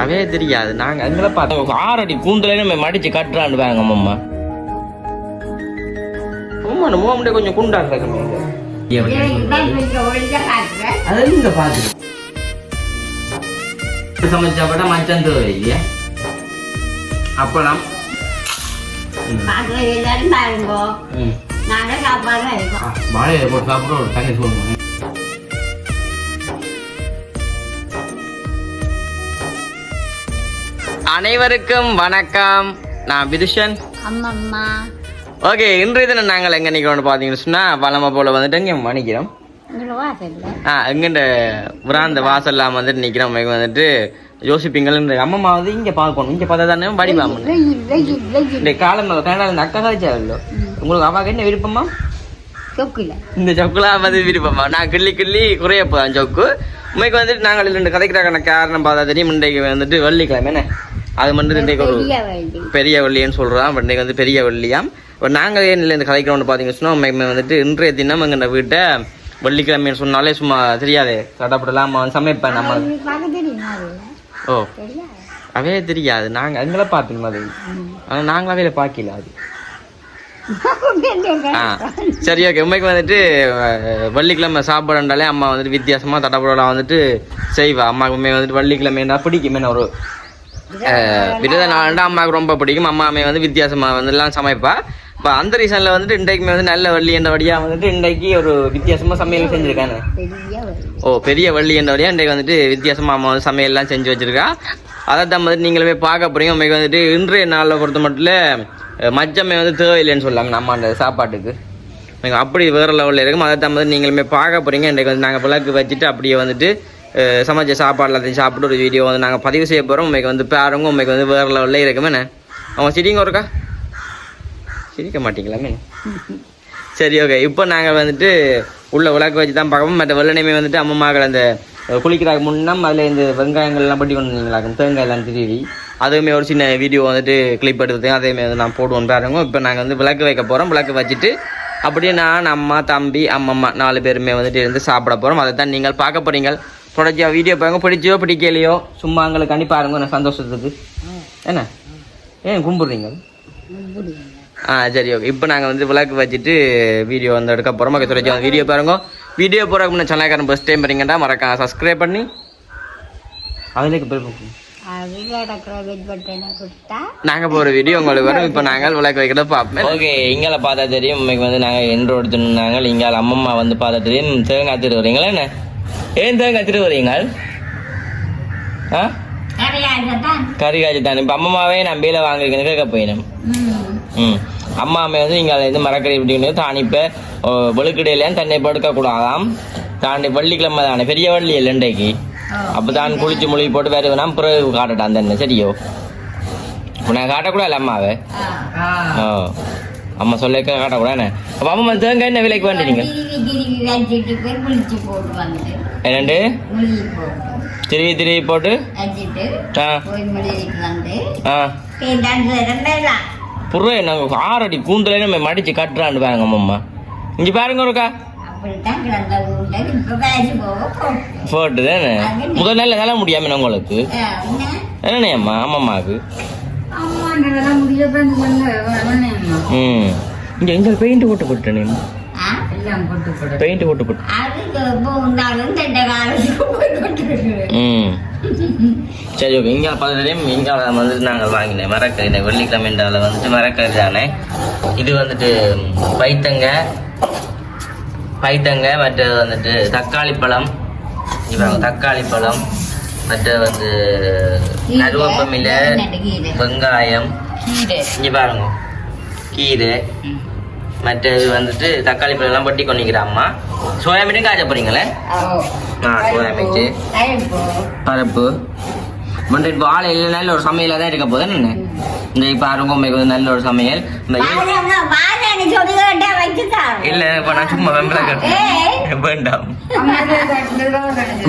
அவே தெரியாது. நாங்க எங்களை பார்த்தோம் ஆறடி கூந்தலே நம்ம மடிச்சு கட்டுறான்னு வாங்க அம்மா. அம்மா நம்ம முன்னாடி கொஞ்சம் குண்டா இருக்கணும் அது இங்க பாத்து சமைச்சா கூட மச்சான் அப்பளம். பாருங்க. வாழையில போட்டு சாப்பிட ஒரு தண்ணி சொல்லணும் அனைவருக்கும் வணக்கம். நான் விதுஷன். அம்மம்மா. ஓகே இன்றைய தினம் நாங்கள் எங்கே நிற்கிறோம்னு பார்த்தீங்கன்னு சொன்னால் வளமை போல் வந்துட்டு இங்கே மணிக்கிறோம். ஆ எங்கண்ட விராந்த வாசல்லாம் வந்துட்டு நிற்கிறோம் இங்க வந்துட்டு யோசிப்பீங்கள் அம்மம்மா வந்து இங்கே பார்க்கணும். இங்கே பார்த்தா தானே வடிவாமன் இந்த காலம் இந்த அக்கா காய்ச்சாலோ உங்களுக்கு அவாக்கு என்ன விருப்பமா இந்த சொக்குலா வந்து விருப்பமா நான் கிள்ளி கிள்ளி குறைய போதான் சொக்கு. உண்மைக்கு வந்துட்டு நாங்கள் ரெண்டு கதைக்கிறாங்க காரணம் பார்த்தா தெரியும். இன்றைக்கு வந்துட்டு வெள்ளிக்கிழமை என்ன? அது மட்டும் இன்றைக்கு ஒரு பெரிய வெள்ளி பெரிய வெள்ளின்னு சொல்கிறான் இப்போ இன்றைக்கு வந்து பெரிய வெள்ளியாம் இப்போ நாங்கள் ஏன் இல்லை இந்த கதைக்கிறோம்னு பார்த்தீங்கன்னு வந்துட்டு இன்றைய தினம் எங்கள் வீட்டை வெள்ளிக்கிழமைன்னு சொன்னாலே சும்மா தெரியாது. தடப்படலாம் அவன் சமைப்பேன் நம்ம. ஓ. அவே தெரியாது. நாங்கள் எங்களை பார்த்துக்கணும் அது. ஆனால் நாங்கள் அவையில பார்க்கல அது. சரி ஓகே. உண்மைக்கு வந்துட்டு வெள்ளிக்கிழமை சாப்பாடுண்டாலே அம்மா வந்துட்டு வித்தியாசமாக தடப்படலாம் வந்துட்டு செய்வா. அம்மாவுக்கு உண்மை வந்துட்டு வெள்ளிக்கிழமைனா பிடிக்கும் என்ன ஒரு அஹ், விரத அம்மாவுக்கு ரொம்ப பிடிக்கும். அம்மா அம்மையை வந்து வித்தியாசமாக வந்து எல்லாம் சமைப்பா. இப்போ அந்த ரீசனில் வந்துட்டு இன்றைக்குமே வந்து நல்ல வள்ளி என்ற வழியாக வந்துட்டு இன்றைக்கு ஒரு வித்தியாசமாக சமையல் செஞ்சுருக்காங்க. ஓ பெரிய வள்ளி என்ற வழியாக இன்றைக்கு வந்துட்டு வித்தியாசமாக அம்மா வந்து சமையல்லாம் செஞ்சு வச்சிருக்கா. அதை தான் வந்துட்டு நீங்களுமே பார்க்க போறீங்க. உங்களுக்கு வந்துட்டு இன்றைய நாளில் பொறுத்த மட்டும் அஹ், வந்து தேவையில்லைன்னு சொல்லாங்க நம்ம அந்த சாப்பாட்டுக்கு. நீங்கள் அப்படி வேறு லெவலில் இருக்கும். அதை தான் வந்து நீங்களுமே பார்க்க போறீங்க. இன்றைக்கு வந்து நாங்கள் விளக்கு வச்சுட்டு அப்படியே வந்துட்டு சமைச்ச சாப்பாடு எல்லாத்தையும் சாப்பிட்டு ஒரு வீடியோ வந்து நாங்கள் பதிவு செய்ய போகிறோம் உண்மைக்கு வந்து பாருங்க உண்மைக்கு வந்து வேறு லெவலில் இருக்குமே. அவன் சிரிங்க ஒருக்கா? சிரிக்க மாட்டீங்களாமே சரி ஓகே இப்போ நாங்கள் வந்துட்டு உள்ள விளக்கு வச்சு தான் பார்க்கணும். மற்ற வெள்ளனையுமே வந்துட்டு அம்மாக்கள் அந்த குளிக்கிறாங்க முன்னம் அதில் இந்த வெங்காயங்கள்லாம் பட்டி கொண்டு வந்தீங்களாக்கும் தேங்காயெல்லாம் திருவி அதுவுமே ஒரு சின்ன வீடியோ வந்துட்டு கிளிப் எடுத்து அதேமாதிரி வந்து நான் போடுவோம் பாருங்க. இப்போ நாங்கள் வந்து விளக்கு வைக்க போகிறோம் விளக்கு வச்சுட்டு அப்படியே நான் அம்மா தம்பி அம்மம்மா நாலு பேருமே வந்துட்டு இருந்து சாப்பிட போகிறோம் அதை தான் நீங்கள் பார்க்க போகிறீங்க தொடர்ச்சியாக வீடியோ பாருங்க. பிடிச்சோ பிடிக்கலையோ சும்மா எங்களுக்கு அனுப்பி பாருங்க. நான் சந்தோஷத்துக்கு. என்ன? ஏன் கும்பிடுறீங்க? ஆ சரி ஓகே. இப்போ நாங்கள் வந்து விளக்கு வச்சுட்டு வீடியோ வந்து எடுக்க போகிறோம் ஓகே தொடர்ச்சி வந்து வீடியோ பாருங்க. வீடியோ போகிறக்கு முன்னே சேனல்காரன் ஃபஸ்ட் டைம் பாருங்கடா மறக்காம சப்ஸ்கிரைப் பண்ணி அதுலேக்கு போய் நாங்கள் போகிற வீடியோ உங்களுக்கு வரும். இப்போ நாங்கள் விளக்கு வைக்கிறத பார்ப்போம். ஓகே இங்கே பார்த்தா தெரியும். இன்னைக்கு வந்து நாங்கள் என் ரோடு தின்னாங்க இங்கே அம்மம்மா வந்து பார்த்தா தெரியும். தேங்காய் திரு வரீங்களா என்ன? ஏன் தேங்காய் திரு வரீங்க ஆ? கரையாகத்தான் கறி காய்ச்சி தான் இப்போ அம்மம்மாவே நான் பேல வாங்கிருக்கேன்னு கேட்க போயினேன். ம். அம்மா அம்மா வந்து இங்கே இருந்து மரக்கறி இப்படின்னு தான் இப்போ வெளுக்கடையிலேயும் தன்னை படுக்க கூடாதாம். தாண்டி வெள்ளிக்கிழமை தானே பெரிய வள்ளி இல்லை இன்றைக்கு. அப்போ தான் குளிச்சு மொழி போட்டு வேறு வேணாம் பிறகு காட்டட்டான் தன்னை சரியோ? நான் காட்டக்கூடாது அம்மாவை? ஓ அம்மா சொல்ல காட்டக்கூடாது அப்போ அம்மா தேங்காய் என்ன விலைக்கு வேண்டி நீங்கள் திருவி ஆ. ரெண்டாயிரம் புற நாங்கள் ஆறடி கூந்தலே நம்ம மடிச்சு கட்டுறான்னு பாருங்க அம்மா. இங்கே பாருங்க ஒருக்கா. போட்டு தானே முதல் நாள் தலை முடியாம உங்களுக்கு? என்னண்ணே அம்மா சொன்ன ம். இங்கே எங்கே பெயிண்ட் போட்டு போட்டேன் எல்லாம் போட்டு போடு பெயிண்ட் போட்டு போட்டு சரி ஓகே. இங்கே பார்த்துட்டு இங்கே வந்துட்டு நாங்கள் வாங்கினேன். மரக்கறி. இந்த வெள்ளிக்கிழமைண்டாவில் வந்துட்டு மரக்கறி தானே. இது வந்துட்டு பைத்தங்க. பைத்தங்க மற்றது வந்துட்டு தக்காளி பழம். இவங்க தக்காளி பழம். மற்றது வந்து கருவேப்பமில்லை வெங்காயம் இங்கே பாருங்க. கீரை. மற்றது வந்துட்டு தக்காளி பழம் எல்லாம் பட்டி கொண்டிக்கிற அம்மா. சோயா மீனும் காய்ச்ச போறீங்களே? ஆ சோயா மீட்டு பருப்பு. மற்ற இப்போ ஆள் இல்லை நல்ல ஒரு சமையலாக தான் இருக்க போகுது என்ன? வந்து நல்ல ஒரு சமையல். இல்ல இப்போ நான் சும்மா வெம்பல கட்டேன் வேண்டாம்.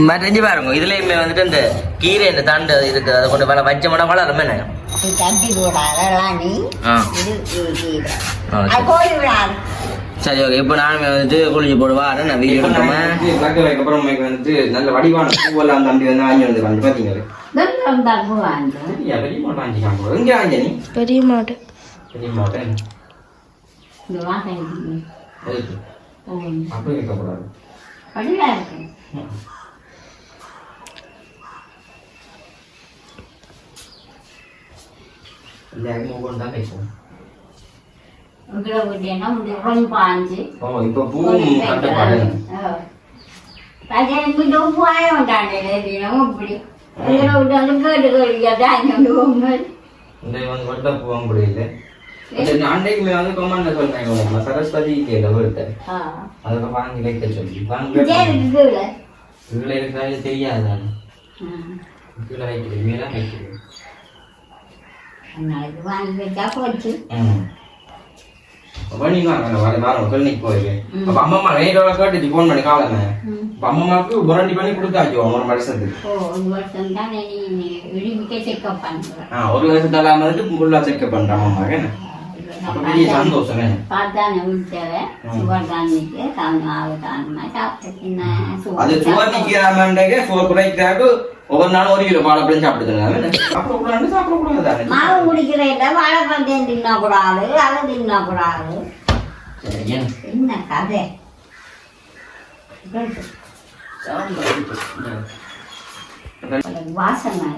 மறைஞ்சு பாருங்க இதுலயுமே வந்துட்டு இந்த கீரை இந்த தண்டு இருக்கு அதை கொண்டு வள வச்சோம்னா வளரும் என்ன சரி. ஓகே. இப்போ நான் வந்துட்டு குளிச்சு போடுவா நான் வீடியோ எடுக்காம அப்புறம் உங்களுக்கு வந்துட்டு நல்ல வடிவான பூவெல்லாம் தம்பி வந்து ஆஞ்சி வந்து வந்து பார்த்தீங்களா வெள்ளம் தான் போவாங்க பெரிய மாட்டம் ஆஞ்சி காமிப்போம் எங்கே ஆஞ்சனி மாட்டம் இந்த வந்து கேட்டு கேட்டு அங்கே வந்து போகும்போது இந்த வந்து வட்ட பூவும் முடியல வந்து கொமாண்ட சொன்னாங்க உனக்கு சரஸ்வதி வாங்கி வைக்க சொல்லி. வாங்கி வச்சா போச்சு. ம். அம்மாவுக்கு புரண்டி பண்ணி கொடுத்தாச்சு ஒரு வருஷத்துக்கு ஒரு வருஷம் வந்துட்டு ஃபுல்லா செக்அப் பண்றேன் அம்மா என்ன? அப்ப பெரிய சந்தோஷம் என்ன பார்த்தானே விட்டவன் ம். சுகர் தானிக்கு தாங்க தாங்க சாப்பிட்டு அது சுவர் நிக்கிறாமன்றே சுவர் குறைக்கிறாக்கு ஒவ்வொரு நாளும் ஒரு கிலோ வாழைப்பழம் சாப்பிடுதுங்க சாப்பிடக்கூடாது சாப்பிடக்கூடாது தானே. மாவு குடிக்கிறேன் வாழைப்பழம் தின்னா கூடாது அதை தின்னா கூடாது? என்ன கதை? வாசனை.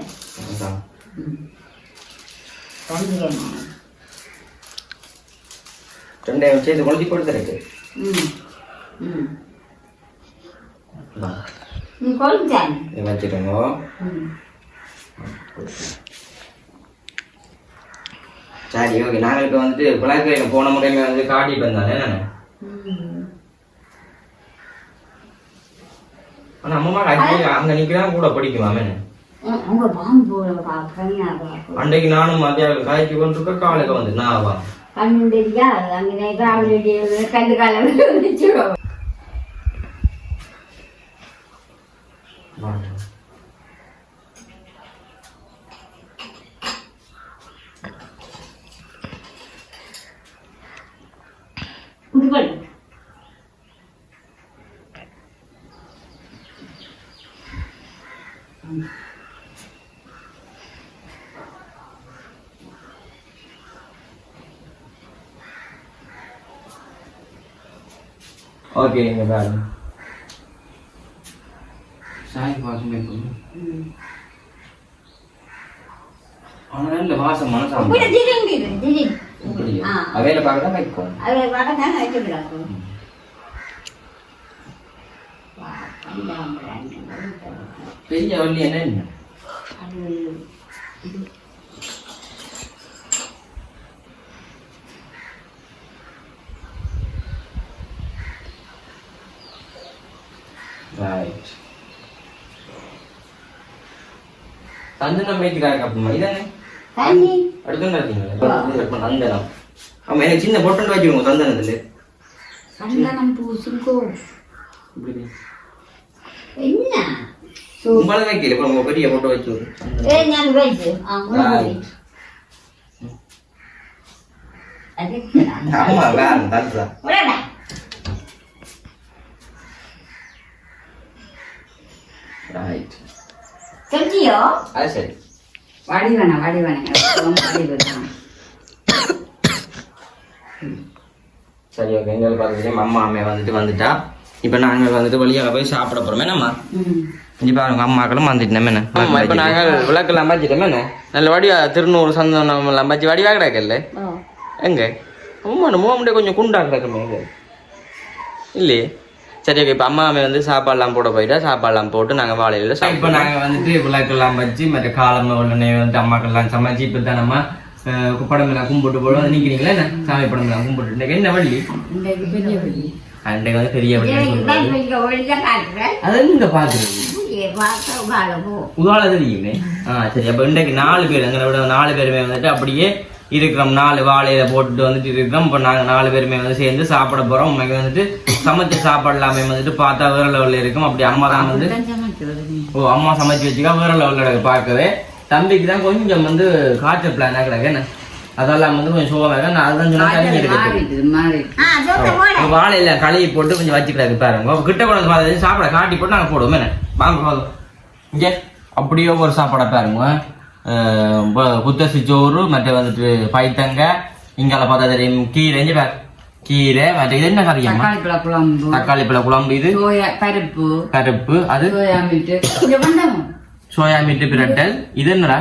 ரெண்டையும் சேர்த்து கொளுத்தி கொடுத்துருக்கு ம் ம். வச்சுக்கோங்க சரி ஓகே நாங்கள் இப்போ வந்துட்டு குழந்தைக்கு போன முறையுமே வந்து காட்டிட்டு வந்தானே நான் ம் ஆனா அம்மா அங்க நிக்கலாம் கூட பிடிக்குமாமே அன்றைக்கு நானும் மத்தியானம் காய்ச்சி கொண்டிருக்க காலைக்கு வந்து நான் வா கண்ணு தெரியா அங்கே கண்டு காலம் ஓகே நீங்க பாருங்க சாய் வாசம் இல்ல வாசம் மனசாம அப்படியா வைக்கும் வடக்கான வச்சுக்கிறாங்க பெரிய வள்ளி என்ன ரைட் சந்தனம் வைக்கிறாங்க அப்பமா. இதானே? அடுத்து சந்தனம். ஆமா எனக்கு சின்ன பொட்டு வச்சுக்கோங்க சந்தனத்துல. சந்தனம் பூசுங்கோ என்ன? உங்களை வைக்கல இப்போ உங்க பெரிய பொட்டு வச்சு. ஆமா வேற ரைட் செஞ்சியோ அது சரி. வடிவன வடிவன. வடிவன சரி ஓகே எங்களுக்கு பார்த்துட்டு அம்மா அம்மையை வந்துட்டு வந்துட்டா. இப்போ நாங்கள் வந்துட்டு வழியாக போய் சாப்பிட போகிறோம் என்னம்மா? இங்கே பாருங்க அம்மாக்களும் வந்துட்டு என்ன ஆமா இப்போ நாங்கள் விளக்கெல்லாம் வச்சுட்டோம் என்ன? நல்ல வடிவா திருநூறு சந்தனம் எல்லாம் வச்சு வடிவா கிடக்கல எங்க? அம்மா நம்ம முடிய கொஞ்சம் குண்டா கிடக்குமே எங்க? இல்லையே. சரி ஓகே இப்போ அம்மா அம்மா வந்து சாப்பாடுலாம் போட போயிட்டா சாப்பாடுலாம் போட்டு நாங்கள் வாழையில இப்போ நாங்கள் வந்துட்டு விளக்கெல்லாம் வச்சு மற்ற காலம் உடனே வந்து அம்மாக்கெல்லாம் சமைச்சு இப்போ தான் நம்ம படம் எல்லாம் கும்பிட்டு போடுவோம் நிற்கிறீங்களா என்ன? சாமி படம் எல்லாம் கும்பிட்டு இன்னைக்கு என்ன வள்ளி? இன்றைக்கு பெரிய வழி அன்றைக்கு வந்து பெரிய அது இங்க பாக்குறது. உதால தெரியுமே. ஆ சரி அப்ப இன்றைக்கு நாலு பேர் எங்களை விட நாலு பேருமே வந்துட்டு அப்படியே இருக்கிறோம். நாலு வாழையில போட்டுட்டு வந்துட்டு இருக்கிறோம். இப்போ நாங்கள் நாலு பேருமே வந்து சேர்ந்து சாப்பிட போறோம். உண்மைக்கு வந்துட்டு சமைச்ச சாப்பாடு எல்லாமே வந்துட்டு பார்த்தா வேற லெவலில் இருக்கும். அப்படி அம்மா தான் வந்து ஓ அம்மா சமைச்சு வச்சுக்கா வேற லெவலில் பார்க்கவே. தம்பிக்கு தான் கொஞ்சம் வந்து காய்ச்சல் பிளான் கிடக்கு. என்ன? அதெல்லாம் வந்து கொஞ்சம் இருக்கு. நான் அதுதான் சொன்னா வாழையில கழுவி போட்டு கொஞ்சம் வச்சுக்கிறாரு பாருங்க. கிட்ட கொண்டு வந்து சாப்பிட காட்டி போட்டு நாங்கள் போடுவோம். என்ன? வாங்க வாங்க. இங்கே அப்படியே ஒரு சாப்பாடை பாருங்க. புத்தசி சோறு மற்ற வந்துட்டு பைத்தங்க இங்கால பார்த்தா தெரியும் கீரை இங்க கீரை மற்ற இது என்ன கறியம்மா தக்காளி பழ குழம்பு தக்காளி பழ குழம்பு இது சோயா பருப்பு பருப்பு அது சோயா மீட்டு பிரட்டல் இது என்னடா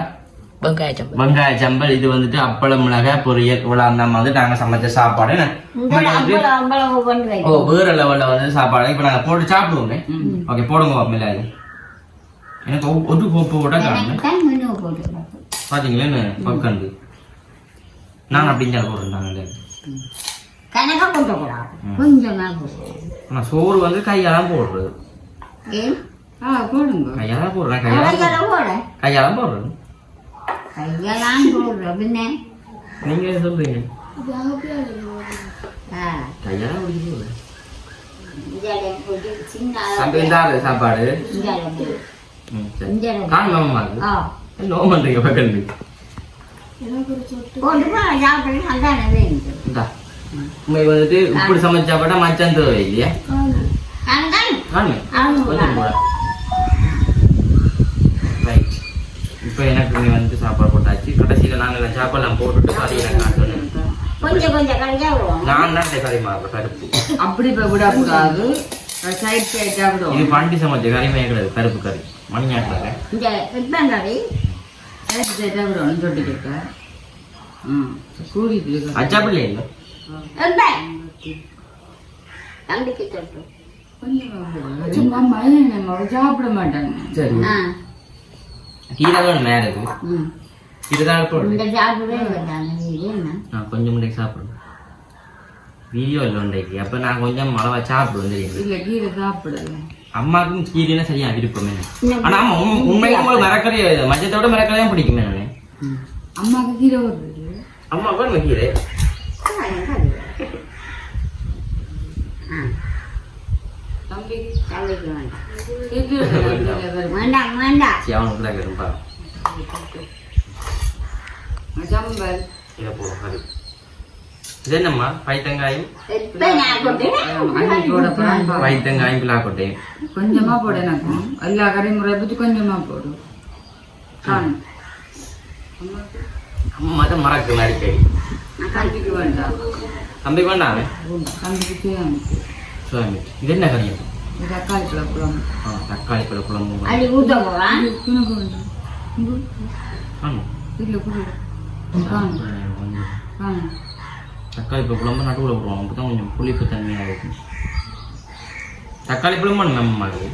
வெங்காய சம்பல் இது வந்துட்டு அப்பளம் மிளகாய் பொரியல் இவ்வளோ அந்த மாதிரி நாங்கள் சமைச்ச சாப்பாடு ஓ வேற லெவல்ல வந்து சாப்பாடு இப்போ நாங்கள் போட்டு சாப்பிடுவோமே ஓகே போடுங்க பாப்போம் எனக்கு ஒரு கோப்பு கூட காணுங்க தான் மெனு போட்டு பாத்தீங்களா பக்கண்டு நான் அப்படிங்க போடுறேன் நாங்கள் கணக்கா போட்டு கூடாது கொஞ்சம் போடுவோம் ஆனால் சோறு வந்து கையாலாம் போடுறது. ஏன்? ஆ போடுங்க. கையாலாம் போடுறேன் கையாலாம் கையால போட. கையாலாம் போடுறேன் கையெல்லாம் போடுற பின்ன. நீங்க என்ன சொல்றீங்க? ஆ, கையாலாம் போடுறேன் சின்ன அப்போ இந்த ஆளு சாப்பாடு. போடு. நோ பண்றீங்க பக்கண்டு வந்துட்டு இப்படி சமைச்சா கூட மச்சான் தேவை இல்லையா. கொஞ்சம் போட. ரைட் இப்போ எனக்கு நீ வந்து சாப்பாடு போட்டாச்சு. கடைசியில் நாங்கள் சாப்பாடுலாம் போட்டுட்டு கறி எனக்கு காட்டணும் கொஞ்சம் கொஞ்சம் விடுவோம் நான் தான் இந்த கறி மாறுறேன் பருப்பு அப்படி இப்ப விடக்கூடாது. சைட் சைடா இது விடுவோம் பண்டி சமைச்ச கறி கிடையாது. பருப்பு கறி. மணி ஆட்டுறாங்க இந்த வெப்பங்கறி சாப்பிட மாட்டாங்க. சரி. ஆ. கீரை வேணும் ம் கீரை தான் நான் கொஞ்சம் முன்னாடி சாப்பிடுவேன் வீடியோ இல்லை உண்டைக்கு. அப்போ நான் கொஞ்சம் அளவா சாப்பிடுவேன் தெரியும் இல்ல கீரை சாப்பிடல. அம்மாவுக்கும் கீரைனா சரியா விருப்பமே இன்னும் ஆனா உண்மைக்கு உங்களுக்கு மரக்கறி மஞ்சத்தோட மரக்கறி தான் பிடிக்குமே நானு அம்மாக்கு கீரை வருது அம்மா வேணும் கீரை. வேண்டாம். வேண்டாம்? அவனுக்கு தான் கேட்கும் பா சம்பல் இதை போடும் கறி கொஞ்சமா போடு எனக்கு எல்லா கரையும் முறை கொஞ்சமா போடு தம்பிக்கு வேண்டாம் தம்பிக்கு தக்காளி பழ குழம்பு தக்காளி குழம்பு தக்காளி குழம்பு நடுவில் போடுவோம் அப்போ தான் கொஞ்சம் புளிப்பு தன்மையாக இருக்கும். தக்காளி பழம் பண்ணு நம்ம மாதிரி.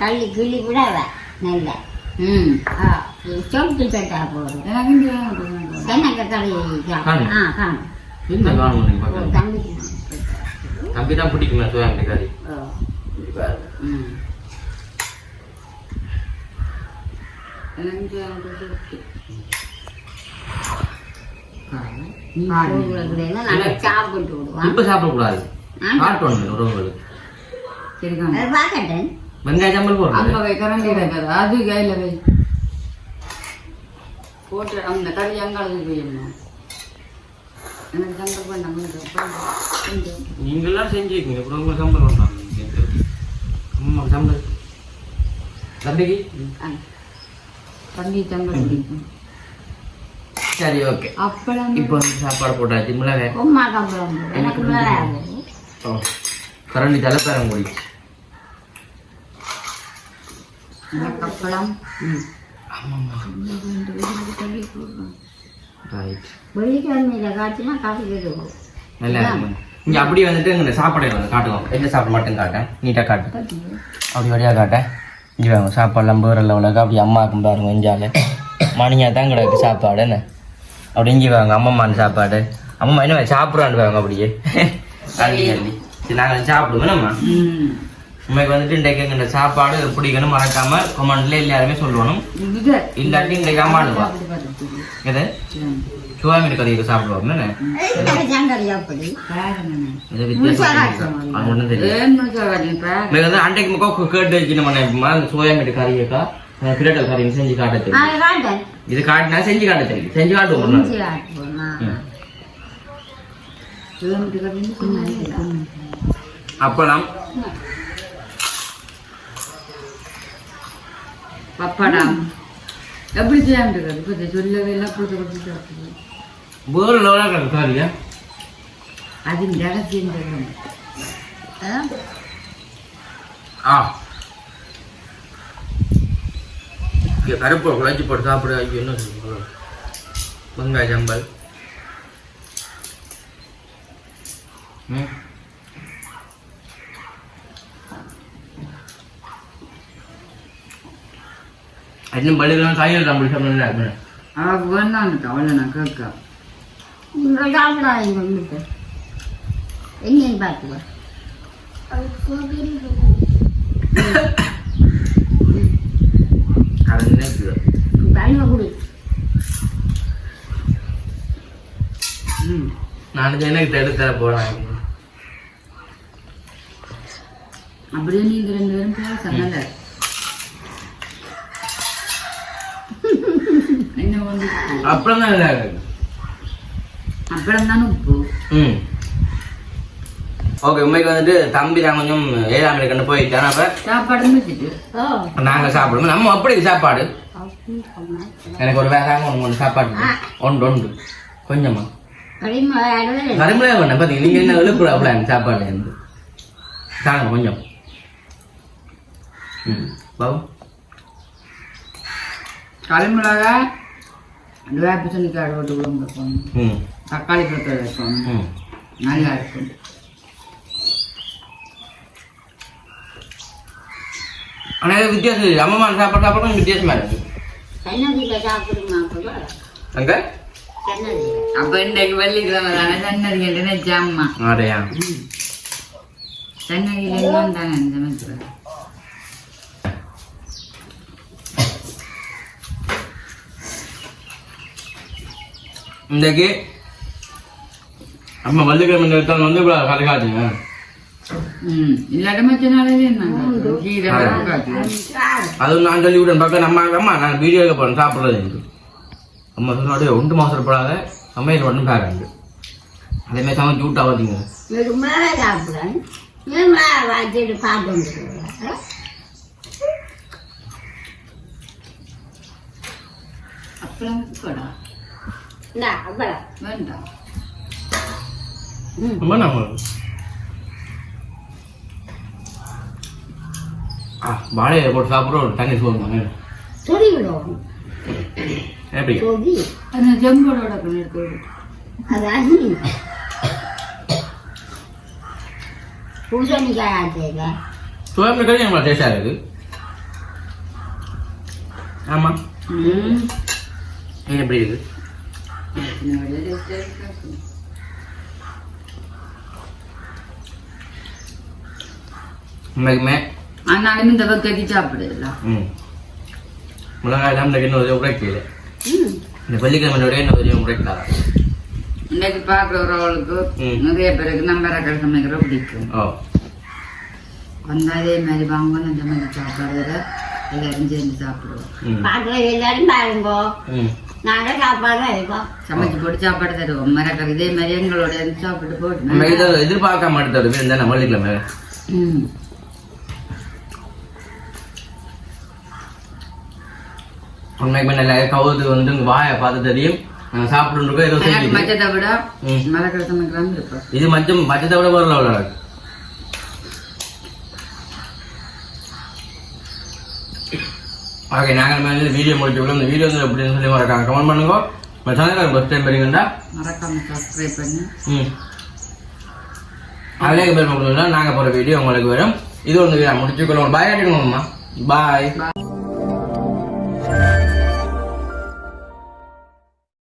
தள்ளி கிள்ளி விடாத நல்ல. ம். ஆ சொட்டு சட்டா போதும் எனக்கு இங்க வேணும் தென்னக்க தள்ளி காணு. ஆ காணும் என்ன வேணும் நீங்கள் ஓ, பார்க்கலாம் தம்பிக்கு தம்பி தான் பிடிக்குமே சுவாமி கறி ஓ இப்படி பாரு. ம் எனக்கு இங்க வேணும். காணும். நீ போகிறதுல நல்லா சாப்பிட்டு விடுவான் இப்ப சாப்பிடக்கூடாது. காட்டணும் உறவுகளுக்கு வெங்காய சம்பல் இருக்காது அது கையில வை போட்டு அந்த கறி அங்காளது போயிடணும் எனக்கு சங்கல் வேண்டாம். நீங்களாம் செஞ்சுக்கீங்க அப்புறம் உங்களுக்கு சம்பல் வேண்டாம். அம்மா சம்பல். தம்பிக்கு? சங்கல் பிடிக்கும் சரி ஓகே. அப்பளம். இப்போ வந்து சாப்பாடு போட்டாச்சு. மிளகாய். உமா கம்பளம் எனக்கு மிளகாய் ஓ. கரண்டி தலைப்பேரம் எனக்கு அப்பளம். வெள்ளிக்கிழமையில காய்ச்சினா காசு கேட்டுவோம் நல்லா இருக்கும் இங்கே அப்படியே வந்துட்டு இங்கே சாப்பாடு வந்து காட்டுவோம். எந்த சாப்பாடு மட்டும் காட்டேன் நீட்டாக காட்டு. அப்படி வழியாக காட்டேன். இங்கே வாங்க சாப்பாடுலாம் பேரில் உலக அப்படி அம்மாவுக்கும் பாருங்க இஞ்சால மணியாக தான் கிடக்கு சாப்பாடு என்ன? அப்படி இங்கே வாங்க அம்மம்மான் சாப்பாடு. அம்மா என்ன சாப்பிட்றான்னு வாங்க அப்படியே. அள்ளி அள்ளி. சரி நாங்கள் சாப்பிடுவோம் நம்ம உண்மைக்கு வந்துட்டு இன்றைக்கு இந்த சாப்பாடு பிடிக்கணும் மறக்காம கொமெண்ட்ல எல்லாருமே சொல்லணும். இது இல்லாட்டி இன்றைக்கு அம்மாடுவா எது? சுவாமி கதைக்கு சாப்பிடுவோம் என்ன சங்கரி அப்படி பாருங்க இது வித்தியாசம் அது ஒன்றும் தெரியும் ஏன் முடிச்சா காட்டி பாரு எனக்கு வந்து அன்றைக்கு முக்கம் கேட்டு வச்சு நம்ம நினைப்போமா அந்த சோயா மீட்டு கறியக்கா பிரட்டல் கறி செஞ்சு காட்ட இது காட்டினா செஞ்சு காட்ட தெரியும் செஞ்சு காட்டுவோம் அப்பளம் பப்படம் எப்படி செய்யாமல் சொல்லவே எல்லாம் கொடுத்து கொடுத்து சாப்பிடுவோம் வேறு லெவலாக கிடக்கு சாரியா அது ரகசியம் தெரியும் ஆ? இங்கே கருப்பு குழச்சி போட்டு சாப்பிடு ஐயோ என்ன சொல்லுங்க வெங்காய சம்பல் ம். இன்னும் பள்ளிகளும் சாயல் அப்படி சாப்பிடணும் அவளுக்கு வேண்டாம் அவளை நான் கேட்க சாப்பிடாதீங்க வந்துட்டு எங்கேயும் பார்த்துக்கோ அது தனிமை கொடு ம் எனக்கு எடுத்து தர அப்படியே நீங்க ரெண்டு பேரும் பேச என்ன வந்து அப்புறம் தான் நல்லா இருக்கு அப்புறம் தானே உப்பு ஓகே உண்மைக்கு வந்துட்டு தம்பி தான் கொஞ்சம் ஏழாம் கண்டு போயிட்டான் அப்போ. சாப்பாடு நாங்கள் சாப்பிடுவோம். நம்ம அப்படி சாப்பாடு. எனக்கு ஒரு வேற ஒன்று ஒன்று சாப்பாடு ஒன்று ஒன்று. கொஞ்சமா. கடிமை ஆடுவது கரும்புல வேணும் பார்த்தீங்க நீங்கள் என்ன விழுப்புற பிளான் சாப்பாடு இருந்து. தாங்க கொஞ்சம். ம். பாபு. களிமிளகா வேப்ப சனிக்காடு போட்டு வைக்கணும் ம். தக்காளி பழத்தை வைக்கணும் நல்லா இருக்கும். ஆனால் வித்தியாசம் இல்லை அம்மா சாப்பாடு சாப்பாடும் வித்தியாசமா இருக்கு. அங்கே சன்னதியில். அப்ப இன்றைக்கு வெள்ளிக்கிழமை தானே? சன்னதி நினைச்ச அம்மா. அடையா. சன்னதியில இருந்து வந்தாங்க இந்த சமயத்துல இன்றைக்கு அம்மா வள்ளிக்கிழமை எடுத்தாலும் வந்து இவ்வளோ கதை காட்டுங்க ம் இல்லாட்ட மற்ற நாளே நாங்கள் கீரை பருப்பு காட்டு அது நான் சொல்லி விட்டேன் பக்கம் நம்ம அம்மா நான் வீடியோ போகிறேன் சாப்பிட்றது எனக்கு அம்மா சொன்னாடு ஒன்று மாசப்படாத சமையல் ஒன்றும் பேராங்க அதேமாதிரி சமைச்சு விட்டா பார்த்தீங்க இது மிளகா ரொம்ப நம்ம ஆ வாழையில போட்டு சாப்பிட்ற ஒரு தண்ணி சோறு சொல்லி விடுவோம் எப்படி சொல்லி அந்த ஜம்போட எடுத்து. அதான் பூசணிக்காய் ஆச்சுங்க சோழமை கறி நம்மள டேஸ்டாக இருக்கு ஆமாம் இது எப்படி இருக்கு சின்ன வழியா taste ஆ இருக்கு. உண்மைக்குமே ஆனாலும் இந்த பக்கத்தி சாப்பிடல ம் மிளகாய் எல்லாம் இந்த இன்னும் உதவி உரைக்கல இந்த வெள்ளிக்கிழமையோட இன்னும் உதவி உரைக்காத இன்னைக்கு பார்க்குறவர்களுக்கு. நிறைய பேருக்கு நம்ம ரக்கல் சமைக்கிற பிடிக்கும் ஓ வந்தா அதே மாதிரி வாங்கணும் அந்த மாதிரி சாப்பிட்றத எல்லாரும் சேர்ந்து சாப்பிடுவோம் பார்க்குற எல்லாரும் பாருங்க ம் நாங்கள் சாப்பாடு இருக்கோம் சமைச்சு போட்டு சாப்பாடு தருவோம் மரக்கறி இதே மாதிரி எங்களோட சாப்பிட்டு போட்டு இந்த நம்ம வெள்ளிக்கிழமை ம் உண்மைக்குமே நல்ல கவுது வந்து உங்க வாயை பார்த்து தெரியும் சாப்பிட்டு ஏதோ மச்சத்தை விட இது மச்சம் மச்சத்தை விட வரல அவ்வளோ ஓகே நாங்கள் மேலே வீடியோ முடிச்சு விட இந்த வீடியோ வந்து எப்படின்னு சொல்லி மறக்காம கமெண்ட் பண்ணுங்க. சேனல் ஃபஸ்ட் டைம் வரீங்கண்டா மறக்காம சப்ஸ்கிரைப் பண்ணி. ம். அதிலே பேர் நாங்கள் போகிற வீடியோ உங்களுக்கு வரும். இது வந்து முடிச்சுக்கொள்ளுவோம் பாய் ஆட்டிக்கணும்மா பாய்.